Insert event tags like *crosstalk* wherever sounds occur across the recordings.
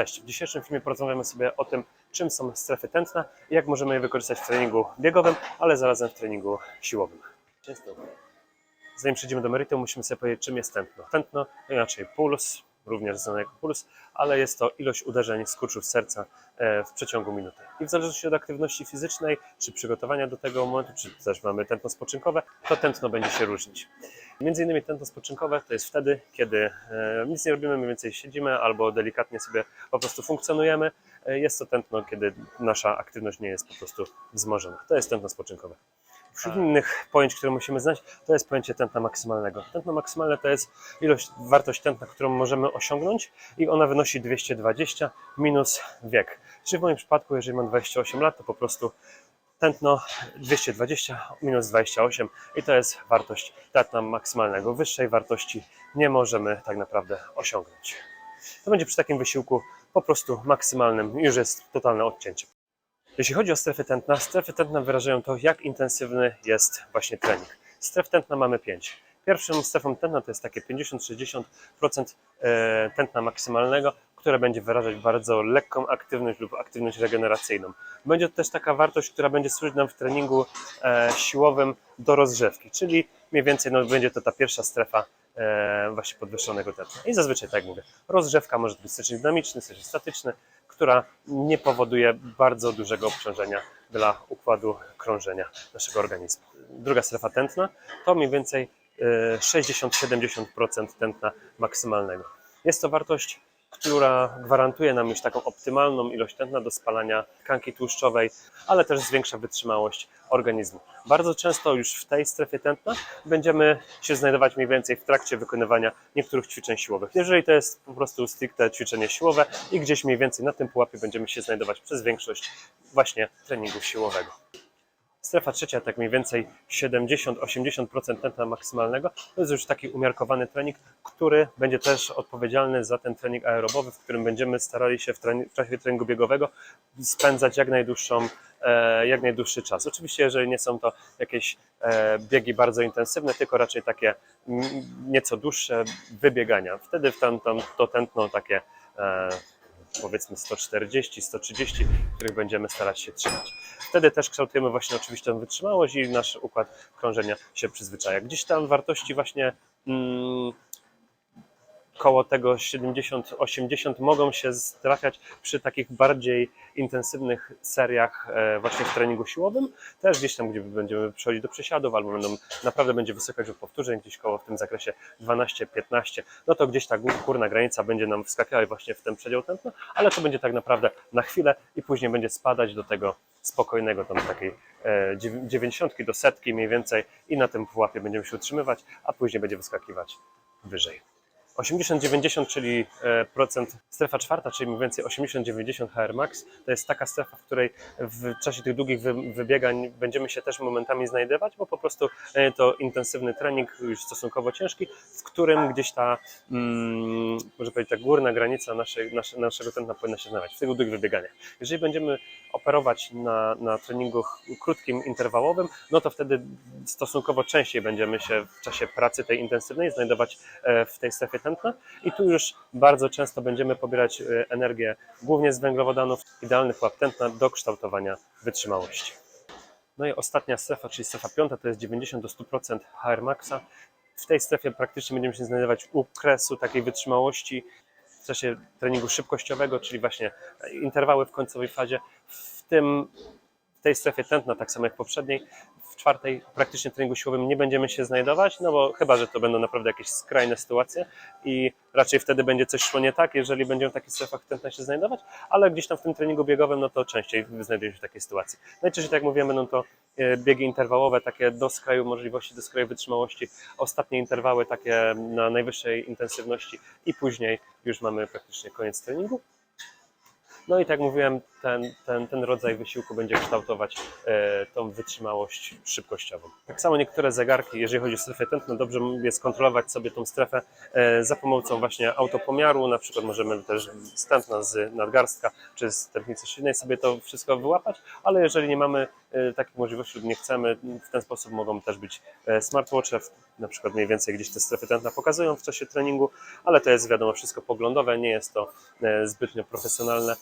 Cześć, w dzisiejszym filmie porozmawiamy sobie o tym, czym są strefy tętna i jak możemy je wykorzystać w treningu biegowym, ale zarazem w treningu siłowym. Zanim przejdziemy do meritum, musimy sobie powiedzieć, czym jest tętno. Tętno, inaczej puls, również znany jako puls, ale jest to ilość uderzeń skurczów serca e, w przeciągu minuty. I w zależności od aktywności fizycznej, czy przygotowania do tego momentu, czy też mamy tętno spoczynkowe, to tętno będzie się różnić. Między innymi tętno spoczynkowe to jest wtedy, kiedy e, nic nie robimy, mniej więcej siedzimy albo delikatnie sobie po prostu funkcjonujemy. E, Jest to tętno, kiedy nasza aktywność nie jest po prostu wzmożona. To jest tętno spoczynkowe. Wśród innych pojęć, które musimy znać, to jest pojęcie tętna maksymalnego. Tętno maksymalne to jest ilość, wartość tętna, którą możemy osiągnąć i ona wynosi 220 minus wiek. Czyli w moim przypadku, jeżeli mam 28 lat, to po prostu tętno 220 minus 28 i to jest wartość tętna maksymalnego. Wyższej wartości nie możemy tak naprawdę osiągnąć. To będzie przy takim wysiłku po prostu maksymalnym, już jest totalne odcięcie. Jeśli chodzi o strefy tętna, strefy tętna wyrażają to, jak intensywny jest właśnie trening. Stref tętna mamy 5. Pierwszą strefą tętna to jest takie 50-60% e, tętna maksymalnego, które będzie wyrażać bardzo lekką aktywność lub aktywność regeneracyjną. Będzie to też taka wartość, która będzie służyć nam w treningu e, siłowym do rozgrzewki, czyli mniej więcej no, będzie to ta pierwsza strefa e, właśnie podwyższonego tętna. I zazwyczaj, tak jak mówię, rozgrzewka może być styczeń dynamiczny, styczeń statyczny, która nie powoduje bardzo dużego obciążenia dla układu krążenia naszego organizmu. Druga strefa tętna to mniej więcej e, 60-70% tętna maksymalnego. Jest to wartość, która gwarantuje nam już taką optymalną ilość tętna do spalania tkanki tłuszczowej, ale też zwiększa wytrzymałość organizmu. Bardzo często już w tej strefie tętna będziemy się znajdować mniej więcej w trakcie wykonywania niektórych ćwiczeń siłowych. Jeżeli to jest po prostu stricte ćwiczenie siłowe i gdzieś mniej więcej na tym pułapie będziemy się znajdować przez większość właśnie treningu siłowego. Strefa trzecia, tak mniej więcej 70-80% tętna maksymalnego, to jest już taki umiarkowany trening, który będzie też odpowiedzialny za ten trening aerobowy, w którym będziemy starali się w, treni- w czasie treningu biegowego spędzać jak najdłuższą, e, jak najdłuższy czas. Oczywiście, jeżeli nie są to jakieś e, biegi bardzo intensywne, tylko raczej takie nieco dłuższe wybiegania. Wtedy w tam, tam to tętno takie e, powiedzmy 140, 130, których będziemy starać się trzymać. Wtedy też kształtujemy właśnie oczywiście tę wytrzymałość i nasz układ krążenia się przyzwyczaja. Gdzieś tam wartości właśnie mm, koło tego 70-80 mogą się trafiać przy takich bardziej intensywnych seriach e, właśnie w treningu siłowym. Też gdzieś tam, gdzie będziemy przechodzić do przesiadów albo będą, naprawdę będzie wysoka liczba powtórzeń, gdzieś koło w tym zakresie 12-15, no to gdzieś ta gó- górna granica będzie nam wskakiwać właśnie w ten przedział tętna, ale to będzie tak naprawdę na chwilę i później będzie spadać do tego spokojnego, tam takiej e, dziew- 90 do setki mniej więcej i na tym pułapie będziemy się utrzymywać, a później będzie wyskakiwać wyżej. 80-90, czyli e, procent, strefa czwarta, czyli mniej więcej 80-90 HR max, to jest taka strefa, w której w czasie tych długich wy- wybiegań będziemy się też momentami znajdować, bo po prostu e, to intensywny trening, już stosunkowo ciężki, w którym gdzieś ta, mm, może powiedzieć, ta górna granica naszej, nasze, naszego tętna powinna się znaleźć, w tych długich wybieganiach. Jeżeli będziemy operować na, na treningu krótkim, interwałowym, no to wtedy stosunkowo częściej będziemy się w czasie pracy tej intensywnej znajdować e, w tej strefie i tu już bardzo często będziemy pobierać e, energię głównie z węglowodanów, idealny pułap tętna do kształtowania wytrzymałości. No i ostatnia strefa, czyli strefa piąta, to jest 90 do 100% HR maxa. W tej strefie praktycznie będziemy się znajdować u kresu takiej wytrzymałości w czasie treningu szybkościowego, czyli właśnie interwały w końcowej fazie. W tym w tej strefie tętna, tak samo jak poprzedniej, czwartej praktycznie treningu siłowym nie będziemy się znajdować, no bo chyba, że to będą naprawdę jakieś skrajne sytuacje i raczej wtedy będzie coś szło nie tak, jeżeli będziemy w takich strefach tętna się znajdować, ale gdzieś tam w tym treningu biegowym, no to częściej znajdujemy się w takiej sytuacji. Najczęściej, tak jak mówiłem, będą to e, biegi interwałowe, takie do skraju możliwości, do skraju wytrzymałości, ostatnie interwały takie na najwyższej intensywności i później już mamy praktycznie koniec treningu. No i tak mówiłem, ten, ten, ten rodzaj wysiłku będzie kształtować e, tą wytrzymałość szybkościową. Tak samo niektóre zegarki, jeżeli chodzi o strefę tętno, dobrze jest kontrolować sobie tą strefę e, za pomocą właśnie autopomiaru, na przykład możemy też z tętna z nadgarstka czy z tętnicy silnej sobie to wszystko wyłapać, ale jeżeli nie mamy takich możliwości lub nie chcemy, w ten sposób mogą też być e, smartwatche, na przykład mniej więcej gdzieś te strefy tętna pokazują w czasie treningu, ale to jest wiadomo wszystko poglądowe, nie jest to e, zbytnio profesjonalne.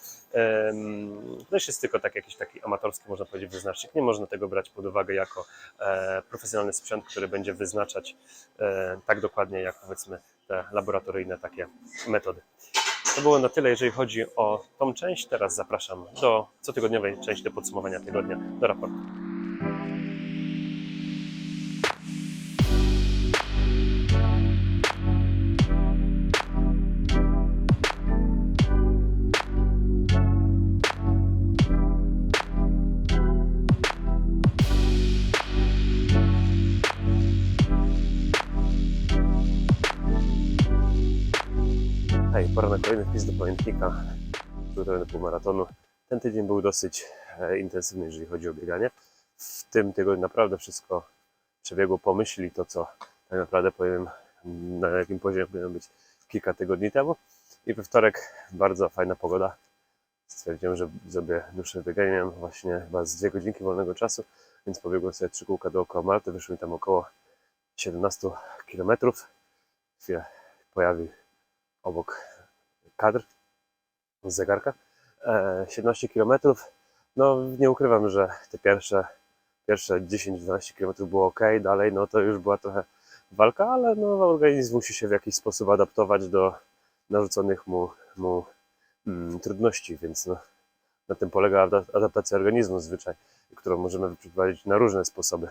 To jest tylko tak jakiś taki amatorski, można powiedzieć, wyznacznik. Nie można tego brać pod uwagę jako e, profesjonalny sprzęt, który będzie wyznaczać tak dokładnie jak powiedzmy te laboratoryjne takie metody. To było na tyle, jeżeli chodzi o tą część. Teraz zapraszam do cotygodniowej części do podsumowania tygodnia, do raportu. Hej, pora na kolejny wpis do pamiętnika do półmaratonu. Ten tydzień był dosyć e, intensywny, jeżeli chodzi o bieganie. W tym tygodniu naprawdę wszystko przebiegło po myśli, to co tak naprawdę powiem, na jakim poziomie powinien być kilka tygodni temu. I we wtorek bardzo fajna pogoda. Stwierdziłem, że zrobię dłuższe bieganie. Miałem właśnie chyba z dwie godzinki wolnego czasu, więc pobiegłem sobie trzy kółka dookoła Malty. Wyszło mi tam około 17 km. Chwilę pojawi obok kadr z zegarka. E, 17 km. No nie ukrywam, że te pierwsze, pierwsze 10-12 km było ok, dalej no to już była trochę walka, ale no organizm musi się w jakiś sposób adaptować do narzuconych mu, mu mm, trudności, więc no, na tym polega ada- adaptacja organizmu zwyczaj, którą możemy przeprowadzić na różne sposoby.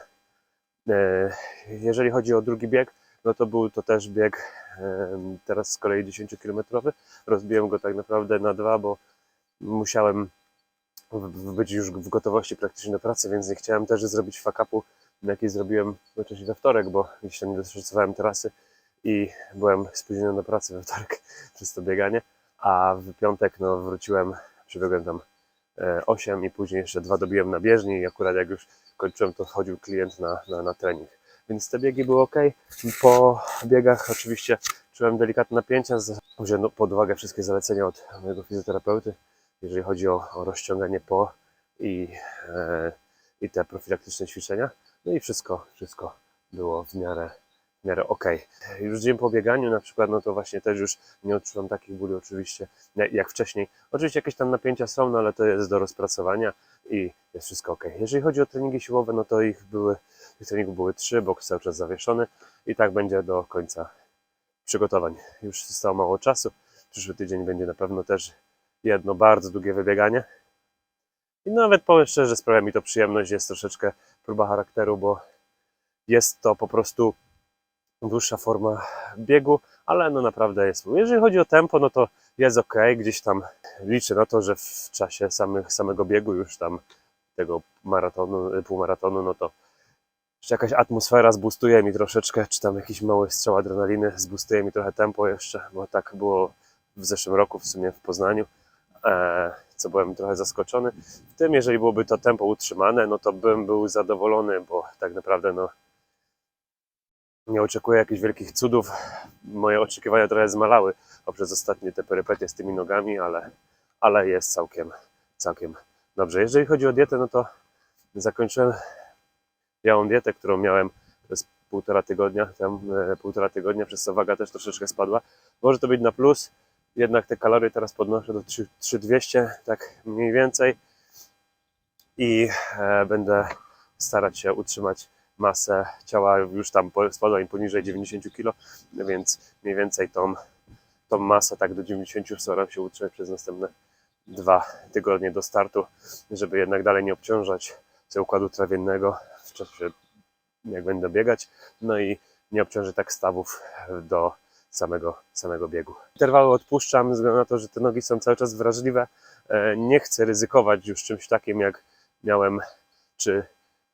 E, jeżeli chodzi o drugi bieg, no to był to też bieg teraz z kolei 10-kilometrowy. Rozbiłem go tak naprawdę na dwa, bo musiałem być już w gotowości praktycznie do pracy, więc nie chciałem też zrobić fakapu, jaki zrobiłem wcześniej we wtorek, bo tam nie dostosowałem trasy i byłem spóźniony do pracy we wtorek *laughs* przez to bieganie, a w piątek no, wróciłem, przebiegłem tam e, 8 i później jeszcze dwa dobiłem na bieżni i akurat jak już kończyłem, to wchodził klient na, na, na trening. Więc te biegi były ok. Po biegach oczywiście czułem delikatne napięcia, wziąłem pod uwagę wszystkie zalecenia od mojego fizjoterapeuty, jeżeli chodzi o, o rozciąganie po i, e, i te profilaktyczne ćwiczenia. No i wszystko, wszystko było w miarę, w miarę ok. Już dzień po bieganiu na przykład, no to właśnie też już nie odczuwam takich bóli oczywiście jak wcześniej. Oczywiście jakieś tam napięcia są, no ale to jest do rozpracowania i jest wszystko ok. Jeżeli chodzi o treningi siłowe, no to ich były, tych treningów były trzy, boks cały czas zawieszony i tak będzie do końca przygotowań. Już zostało mało czasu. Przyszły tydzień będzie na pewno też jedno bardzo długie wybieganie. I nawet powiem szczerze, sprawia mi to przyjemność. Jest troszeczkę próba charakteru, bo jest to po prostu dłuższa forma biegu, ale no naprawdę jest. Jeżeli chodzi o tempo, no to jest ok. Gdzieś tam liczę na to, że w czasie samych, samego biegu już tam tego maratonu, półmaratonu, no to czy jakaś atmosfera zbustuje mi troszeczkę, czy tam jakiś mały strzał adrenaliny zbustuje mi trochę tempo jeszcze, bo tak było w zeszłym roku w sumie w Poznaniu, e, co byłem trochę zaskoczony. W tym, jeżeli byłoby to tempo utrzymane, no to bym był zadowolony, bo tak naprawdę no nie oczekuję jakichś wielkich cudów. Moje oczekiwania trochę zmalały poprzez ostatnie te perypetie z tymi nogami, ale, ale jest całkiem, całkiem dobrze. Jeżeli chodzi o dietę, no to zakończyłem białą dietę, którą miałem przez półtora tygodnia, tam e, półtora tygodnia, przez co waga też troszeczkę spadła. Może to być na plus, jednak te kalorie teraz podnoszę do 3 3200, tak mniej więcej i e, będę starać się utrzymać masę ciała, już tam spadła mi poniżej 90 kg, więc mniej więcej tą, tą masę tak do 90 staram się utrzymać przez następne dwa tygodnie do startu, żeby jednak dalej nie obciążać sobie układu trawiennego czasie, jak będę biegać, no i nie obciążę tak stawów do samego, samego biegu. Interwały odpuszczam, ze względu na to, że te nogi są cały czas wrażliwe. E, Nie chcę ryzykować już czymś takim, jak miałem czy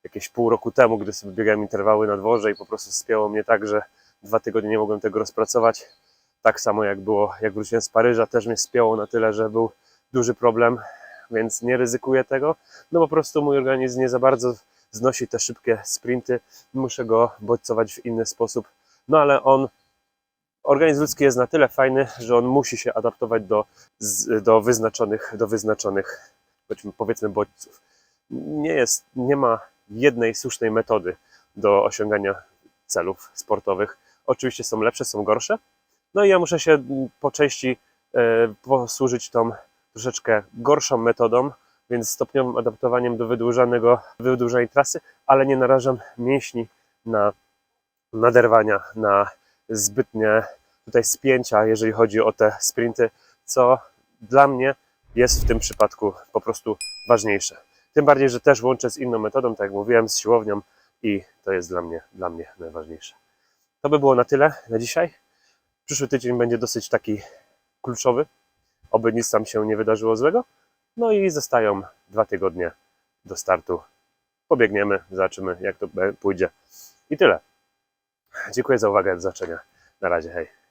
jakieś pół roku temu, gdy sobie biegałem interwały na dworze i po prostu spięło mnie tak, że dwa tygodnie nie mogłem tego rozpracować. Tak samo jak było, jak wróciłem z Paryża, też mnie spięło na tyle, że był duży problem, więc nie ryzykuję tego. No po prostu mój organizm nie za bardzo znosi te szybkie sprinty, muszę go bodźcować w inny sposób. No ale on, organizm ludzki jest na tyle fajny, że on musi się adaptować do, do wyznaczonych, do wyznaczonych powiedzmy, bodźców. nie jest, nie ma jednej słusznej metody do osiągania celów sportowych. Oczywiście są lepsze, są gorsze. No i ja muszę się po części e, posłużyć tą troszeczkę gorszą metodą, więc stopniowym adaptowaniem do wydłużanego, wydłużonej trasy, ale nie narażam mięśni na naderwania, na zbytnie tutaj spięcia, jeżeli chodzi o te sprinty, co dla mnie jest w tym przypadku po prostu ważniejsze. Tym bardziej, że też łączę z inną metodą, tak jak mówiłem, z siłownią i to jest dla mnie, dla mnie najważniejsze. To by było na tyle na dzisiaj. Przyszły tydzień będzie dosyć taki kluczowy, oby nic tam się nie wydarzyło złego. No i zostają dwa tygodnie do startu. Pobiegniemy, zobaczymy jak to pójdzie. I tyle. Dziękuję za uwagę, do zobaczenia. Na razie, hej.